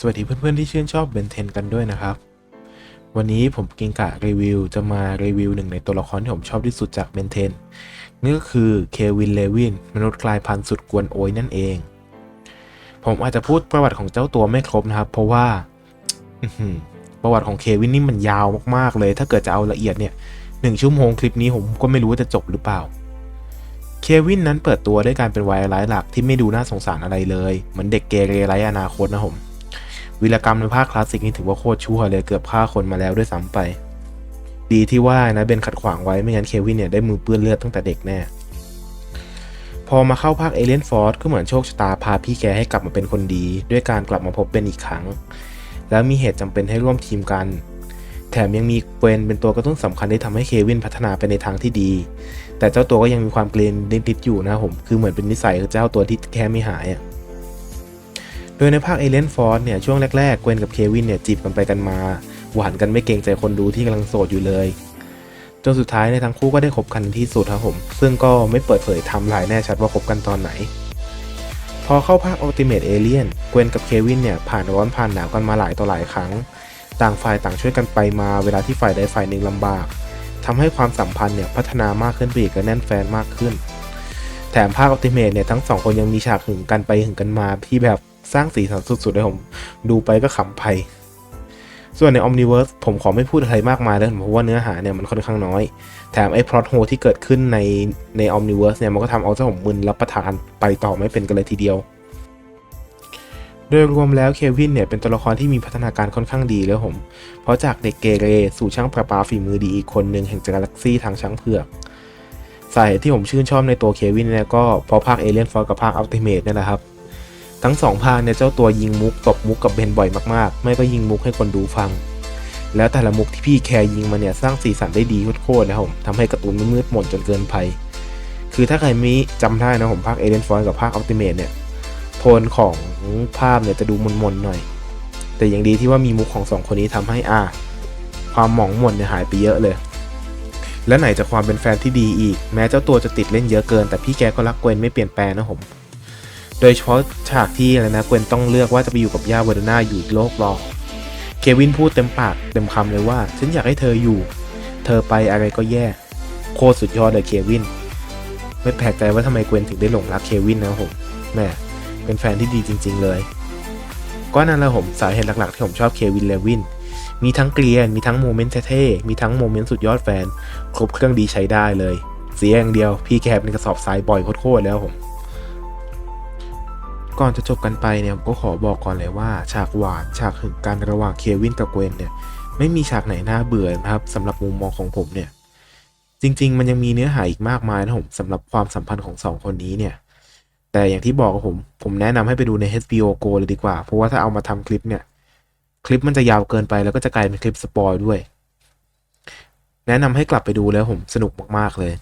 สวัสดีเพื่อนๆที่ชื่นชอบเบนเทนกันด้วยนะครับ วันนี้ผมกิงกะรีวิวจะมารีวิวหนึ่งในตัวละครที่ผมชอบที่สุดจากเบนเทนนี่ก็คือเควินเลวินมนุษย์กลายพันธุ์สุดกวนโอยนั่นเอง ผมอาจจะพูดประวัติของเจ้าตัวไม่ครบนะครับ เพราะว่าประวัติของเควินนี่มันยาวมากๆเลย ถ้าเกิดจะเอาละเอียดเนี่ยหนึ่งชั่วโมงคลิปนี้ผมก็ไม่รู้ว่าจะจบหรือเปล่าเควินนั้นเปิดตัวด้วยการเป็นวัยร้ายหลักที่ไม่ดูน่าสงสารอะไรเลย เหมือนเด็กเกเรไร้อนาคตนะผม วีรกรรมในภาคคลาสสิกนี่ถือว่าโคตรชั่วเลยเกือบฆ่าคนมาแล้วด้วยซ้ำไป ดีที่ว่านะเบนขัดขวางไว้ไม่งั้นเควินเนี่ยได้มือเปื้อนเลือดตั้งแต่เด็กแน่ พอมาเข้าภาคเอเลนฟอร์ดก็เหมือนโชคชะตาพาพี่แกให้กลับมาเป็นคนดี ด้วยการกลับมาพบเบนอีกครั้ง แล้วมีเหตุจำเป็นให้ร่วมทีมกัน แถมยังมีเกวนเป็นตัวกระตุ้นสำคัญที่ทำให้เควินพัฒนาไปในทางที่ดี แต่เจ้าตัวก็ยังมีความเกรงนิดๆอยู่นะผมคือเหมือนเป็นนิสัยของเจ้าตัวที่แค่ไม่หายอะ โดยในภาคเอเลนฟอร์ดเนี่ยช่วงแรกๆ เกวนกับเควินเนี่ยจีบกันไปกันมา หวานกันไม่เกรงใจคนดูที่กำลังโสดอยู่เลย จนสุดท้ายในทั้งคู่ก็ได้คบกันที่สุดครับผม ซึ่งก็ไม่เปิดเผยทำลายแน่ชัดว่าคบกันตอนไหน พอเข้าภาค Ultimate Alien เกวนกับเควินเนี่ยผ่านร้อนผ่านหนาวกันมาหลายต่อหลายครั้ง ต่างฝ่ายต่างช่วยกันไปมาเวลาที่ฝ่ายใดฝ่ายหนึ่งลำบากทำให้ความสัมพันธ์เนี่ยพัฒนามากขึ้นไปอีกและแน่นแฟนมากขึ้น แถมภาค Ultimate เนี่ยทั้งสองคนยังมีฉากหึงกันไปหึงกันมาที่แบบ สร้างสีสันสุดๆเลยผม ดูไปก็ขำไป ส่วนใน Omniverse ผมขอไม่พูดอะไรมากมายแล้วเพราะว่าเนื้อหาเนี่ยมันค่อนข้างน้อย แถมไอ้ plot hole ที่เกิดขึ้นในใน Omniverse เนี่ยมันก็ทำเอาเจ้าผมมึนรับประทานไปต่อไม่เป็นกันเลยทีเดียว โดยรวมแล้วเควินเนี่ยเป็นตัวละครที่มีพัฒนาการค่อนข้างดีเลยผม เพราะจากเด็กเกเรสู่ช่างประปาฝีมือดีอีกคนหนึ่งแห่งกาแล็กซี่ทางช้างเผือกสาเหตุที่ผมชื่นชอบในตัวเควินเนี่ยก็เพราะภาคเอเลียนฟอร์กับภาคอัลติเมทเนี่ยแหละครับ ทั้งสองภาคเนี่ยเจ้าตัวยิงมุกตบมุกกับเบนบ่อยมากๆ ไม่ก็ยิงมุกให้คนดูฟัง แล้วแต่ละมุกที่พี่แคร์ยิงมาเนี่ยสร้างสีสันได้ดีโคตรๆนะครับผมทำให้การ์ตูนมืดมนจนเกินไปคือถ้าใครม่จำได้นะผมภาคเอเลียนฟอร์กับภาคอัลติเมทเนี่ยโทนของภาพเนี่ยจะดูมนๆหน่อย แต่อย่างดีที่ว่ามีมุกของสองคนนี้ทำให้อ่าความหมองหม่นเนี่ยหายไปเยอะเลย และไหนจะความเป็นแฟนที่ดีอีก แม้เจ้าตัวจะติดเล่นเยอะเกิน แต่พี่แกก็รักเกวนไม่เปลี่ยนแปลงนะผม โดยเฉพาะฉากที่อะไรนะเกวนต้องเลือกว่าจะไปอยู่กับย่าเวอร์นาอยู่โลกรองเควินพูดเต็มปากเต็มคำเลยว่า ฉันอยากให้เธออยู่ เธอไปอะไรก็แย่ โคตรสุดยอดเลยเควิน ไม่แปลกใจว่าทำไมเกวนถึงได้หลงรักเควินนะผมแม่เป็นแฟนที่ดีจริง ๆ เลยก็นั่นแหละผมสาเหตุหลักๆที่ผมชอบเควินเลวิน มีทั้งเกลียน มีทั้งโมเมนต์เท่ๆมีทั้งโมเมนต์สุดยอดแฟน ครบเครื่องดีใช้ได้เลย เสียอย่างเดียว พี่แคบในกระสอบทรายบ่อยโคตรๆแล้วผม ก่อนจะจบกันไปเนี่ยผมก็ขอบอกก่อนเลยว่า ฉากหวานฉากหึงกันระหว่างเควินกับเกวนเนี่ยไม่มีฉากไหนน่าเบื่อนะครับสำหรับมุมมองของผมเนี่ยจริง ๆ มันยังมีเนื้อหาอีกมากมายนะผมสำหรับความสัมพันธ์ของสองคนนี้เนี่ยแต่อย่างที่บอกกับผมผมแนะนำให้ไปดูใน HBO Go เลยดีกว่า เพราะว่าถ้าเอามาทำคลิปเนี่ย คลิปมันจะยาวเกินไปแล้วก็จะกลายเป็นคลิปสปอยด้วย แนะนำให้กลับไปดูแล้วผมสนุกมากๆเลย